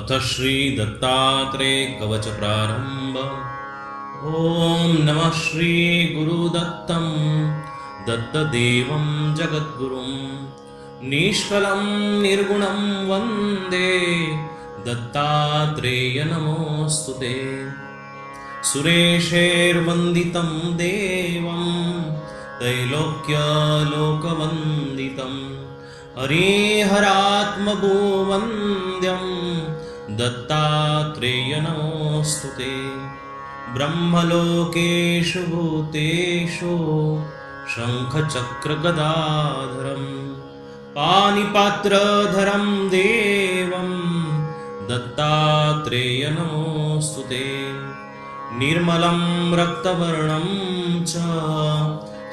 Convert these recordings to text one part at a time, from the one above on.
अथ श्रीदत्तात्रेयकवचप्रारम्भ ॐ नमः श्रीगुरुदत्तं दत्तदेवं जगद्गुरुं निष्कलं निर्गुणं वन्दे दत्तात्रेयनमोऽस्तु ते। सुरेशैर्वन्दितं देवं त्रैलोक्यलोकवन्दितं हरिहरात्मभुवन्द्यं दत्तात्रेयनमोऽस्तु ते। ब्रह्मलोकेषु भूतेषु शङ्खचक्रगदाधरं पानिपात्रधरं देवं दत्तात्रेयनमोऽस्तु ते। निर्मलं रक्तवर्णं च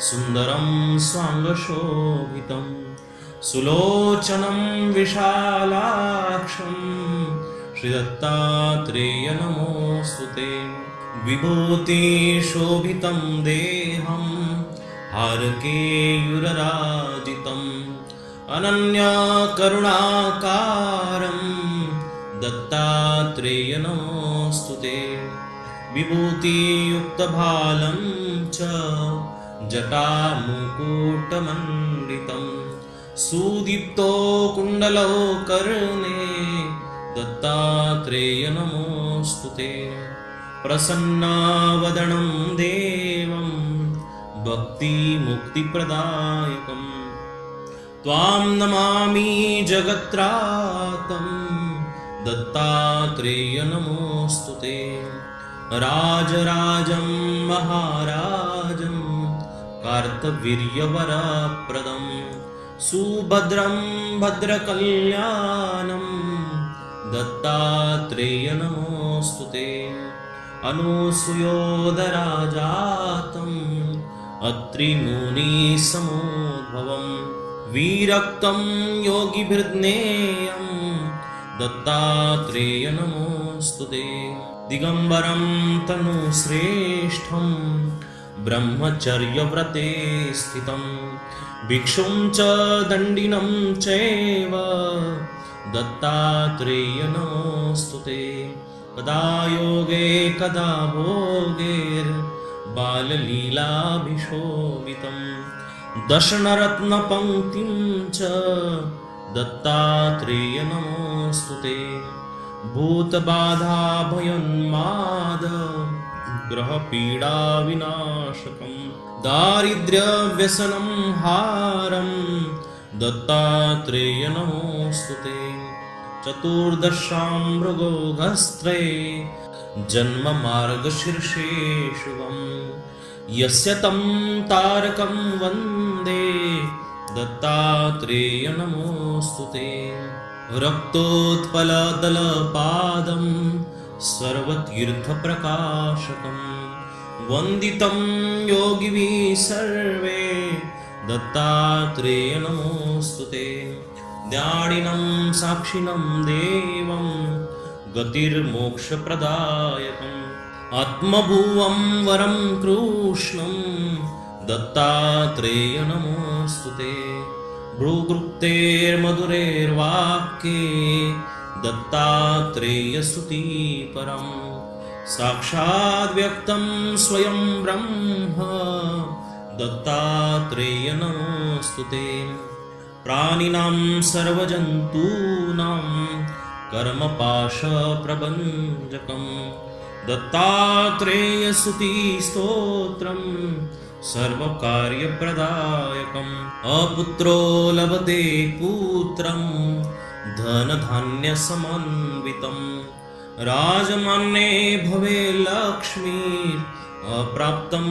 सुन्दरं स्वाङ्गशोभितं सुलोचनं विशालाक्षं श्रीदत्तात्रेयनमोऽस्तु ते। विभूतिशोभितं देहं हारकेयुरराजितम् अनन्याकरुणाकारं दत्तात्रेयनमोऽस्तु ते। विभूतियुक्तभालं च जटामुकुटमण्डितम्। सुदीप्तो कुण्डलो कर्णे दत्तात्रेयनमोऽस्तु ते। प्रसन्नावदनं देवं भक्तिमुक्तिप्रदायकम्। त्वां नमामि जगत्रातं दत्तात्रेयनमोऽस्तु ते। राजराजं महाराजं कार्तवीर्यवरप्रदं सुभद्रं भद्रकल्याणं दत्तात्रेयनमोऽस्तु ते। अनुसूयोदराजातम् अत्रिमुनिसमोद्भवं। विरक्तं योगिभिर्ज्ञेयं दत्तात्रेयनमोऽस्तु ते। दिगम्बरं तनुश्रेष्ठं ब्रह्मचर्यव्रते स्थितं भिक्षुं च दण्डिनं चैव। दत्तात्रेयनमोऽस्तु ते। कदा योगे कदा भोगेर्बाललीलाभिशोभितं दशनरत्नपङ्क्तिं च दत्तात्रेयनमोऽस्तु ते। भूतबाधाभयन्माद। ग्रहपीडाविनाशकं दारिद्र्यव्यसनं हारं दत्तात्रेयनमोऽस्तु ते। चतुर्दशां मृगोघस्त्रे जन्ममार्गशीर्षे शुभं यस्य तं तारकं वन्दे दत्तात्रेयनमोऽस्तु ते। रक्तोत्पलदलपादं सर्वतीर्थप्रकाशकं वन्दितं योगिभिः सर्वे दत्तात्रेयनमोऽस्तु ते। द्याडिनं साक्षिणं देवं गतिर्मोक्षप्रदायकम्। आत्मभुवं वरं कृष्णं दत्तात्रेयनमोऽस्तु ते भ्रूगृप्तेर्मधुरेर्वाक्ये दत्तात्रेयस्तुतिपरं साक्षाद्व्यक्तं स्वयं ब्रह्म। दत्तात्रेयनमोऽस्तु ते। प्राणिनां सर्वजन्तूनां कर्मपाशप्रभञ्जकं। दत्तात्रेयस्तुतिस्तोत्रं सर्वकार्यप्रदायकम्। अपुत्रो लभते पुत्रं धनधान्यसमन्वितं राजमान्ये भवे लक्ष्मीर् अप्राप्तं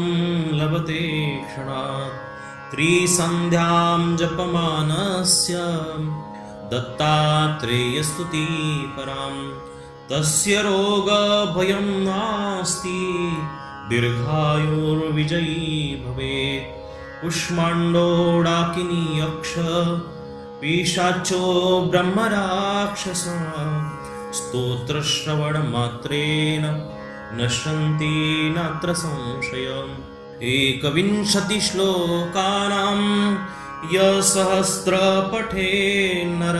लभते क्षणात् त्रिसन्ध्यां जपमानस्य दत्तात्रेयस्तुतिपरां तस्य रोगभयं नास्ति, दीर्घायुर्विजयी भवेत्। कुष्माण्डोडाकिनी यक्ष पिशाचो ब्रह्मराक्षस। स्तोत्रश्रवणमात्रेण नश्यन्ति नात्र संशयम्। एकविंशतिश्लोकानां यसहस्रपठे नर।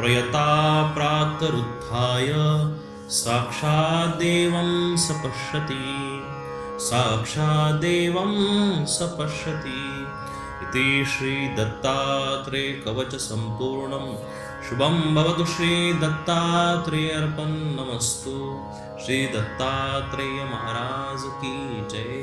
प्रयता प्रातरुत्थाय साक्षाद्देवं स पश्यति साक्षाद्देवं स पश्यति इति श्रीदत्तात्रेयकवचसम्पूर्णं शुभं भवतु श्रीदत्तात्रेयार्पणमस्तु श्रीदत्तात्रेयमहाराज की जय